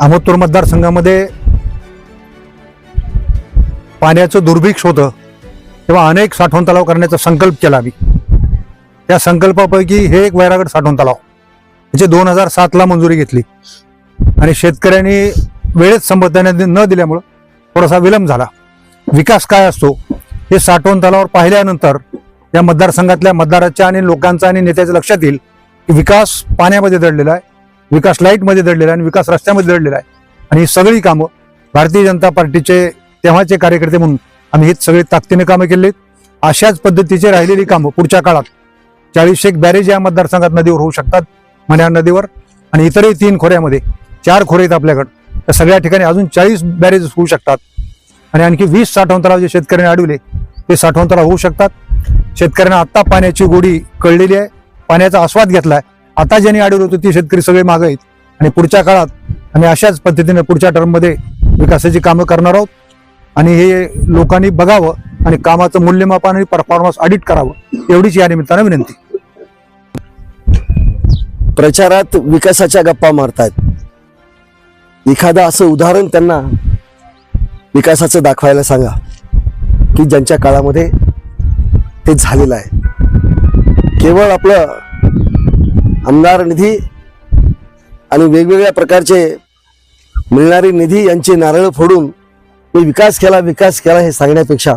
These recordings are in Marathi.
अहमदपूर मतदारसंघामध्ये पाण्याचं दुर्भिक्ष होतं तेव्हा अनेक साठवण तलाव करण्याचा संकल्प केला मी त्या संकल्पापैकी हे एक वैरागड साठवण तलाव याची दोन हजार सातला मंजुरी घेतली. आणि शेतकऱ्यांनी वेळेत संबंधाने न दिल्यामुळं थोडासा विलंब झाला. विकास काय असतो हे साठवण तलावर पाहिल्यानंतर या मतदारसंघातल्या मतदाराच्या आणि लोकांचा आणि नेत्याच्या लक्षात येईल की विकास पाण्यामध्ये दडलेला आहे. विकास लाईटमध्ये दडलेला आहे आणि विकास रस्त्यामध्ये दडलेला आहे. आणि ही सगळी कामं भारतीय जनता पार्टीचे तेव्हाचे कार्यकर्ते म्हणून आम्ही ही सगळी ताकदीने कामं केली अशाच पद्धतीचे राहिलेली कामं पुढच्या काळात चाळीस एक बॅरेज या मतदारसंघात नदीवर होऊ शकतात मन्या नदीवर. आणि इतरही तीन खोऱ्यामध्ये चार खोरे आहेत आपल्याकडं. तर सगळ्या ठिकाणी अजून चाळीस बॅरेज होऊ शकतात. आणि आणखी वीस साठवण तलाव जे शेतकऱ्यांनी अडवले ते साठवण तलाव होऊ शकतात. शेतकऱ्यांना आत्ता पाण्याची गोडी कळलेली आहे. पाण्याचा आस्वाद घेतला आहे आता ज्यांनी अडवलं होतं ती शेतकरी सगळे माग आहेत. आणि पुढच्या काळात आम्ही अशाच पद्धतीने पुढच्या टर्ममध्ये विकासाची कामं करणार आहोत. आणि हे लोकांनी बघावं आणि कामाचं मूल्यमापन आणि परफॉर्मन्स ऑडिट करावं एवढीच या निमित्तानं विनंती. प्रचारात विकासाच्या गप्पा मारतायत. एखादं असं उदाहरण त्यांना विकासाचं दाखवायला सांगा की ज्यांच्या काळामध्ये ते झालेलं आहे. केवळ आपलं आमदार निधी आणि वेगवेगळ्या प्रकारचे मिळणारी निधी यांची नारळ फोडून मी विकास केला विकास केला हे सांगण्यापेक्षा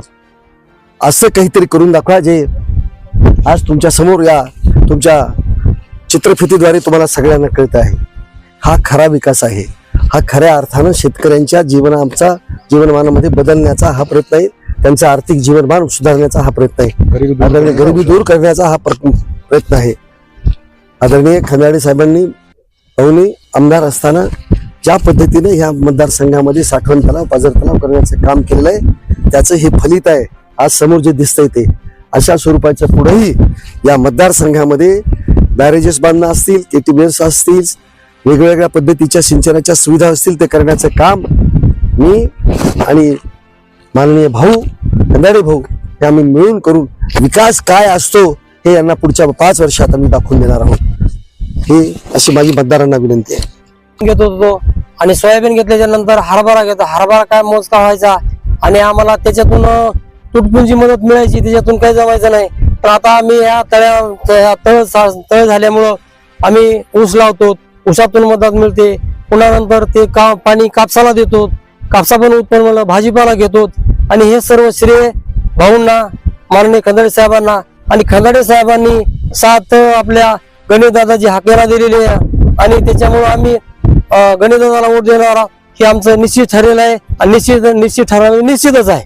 असं काहीतरी करून दाखवा जे आज तुमच्यासमोर या तुमच्या चित्रफितीद्वारे तुम्हाला सगळ्यांना कळत आहे. हा खरा विकास आहे. हा खऱ्या अर्थानं शेतकऱ्यांच्या जीवनाचा जीवनमानामध्ये बदलण्याचा हा प्रयत्न आहे. त्यांचं आर्थिक जीवनमान सुधारण्याचा हा प्रयत्न आहे. गरिबी दूर करण्याचा हा प्र- प्रयत्न आहे. आदरणीय खंदाडे साहेबांनी अवनी आमदार असताना ज्या पद्धतीने ह्या मतदारसंघामध्ये साठवण तलाव पाजर तलाव करण्याचं काम केलेलं आहे त्याचं हे फलित आहे आज समोर जे दिसतंय ते. अशा स्वरूपाच्या पुढेही या मतदारसंघामध्ये बॅरेजेस बांधणं असतील केटीबेल्स असतील वेगवेगळ्या पद्धतीच्या सिंचनाच्या सुविधा असतील ते करण्याचं काम मी आणि माननीय भाऊ खंदाडे भाऊ हे आम्ही मिळून करून विकास काय असतो हे यांना पुढच्या पाच वर्षात आम्ही दाखवून देणार आहोत. ही अशी माझी मतदारांना विनंती आहे. घेत होतो आणि सोयाबीन घेतल्याच्या नंतर हरभरा घेतो. हरभरा काय मोजका व्हायचा? आणि आम्हाला त्याच्यातून तुटपुंजी मदत मिळायची त्याच्यातून काही जमायचं नाही. तर आता आम्ही या तळ्या तळ सा- तळ झाल्यामुळं आम्ही ऊस लावतो. ऊसातून मदत मिळते. पुन्हा नंतर ते का पाणी कापसाला देतो. कापसापण उत्पन्न भाजीपाला घेतो. आणि हे सर्व श्रेय भाऊंना माननीय खंदाडे साहेबांना. आणि खंदाडे साहेबांनी सात आपल्या गणेश दादाची हाकेला दिलेली आहे. आणि त्याच्यामुळे आम्ही गणेश दादाला वोट देणार हे आमचं निश्चित ठरलेलं आहे. आणि निश्चित निश्चित ठरवलं निश्चितच आहे.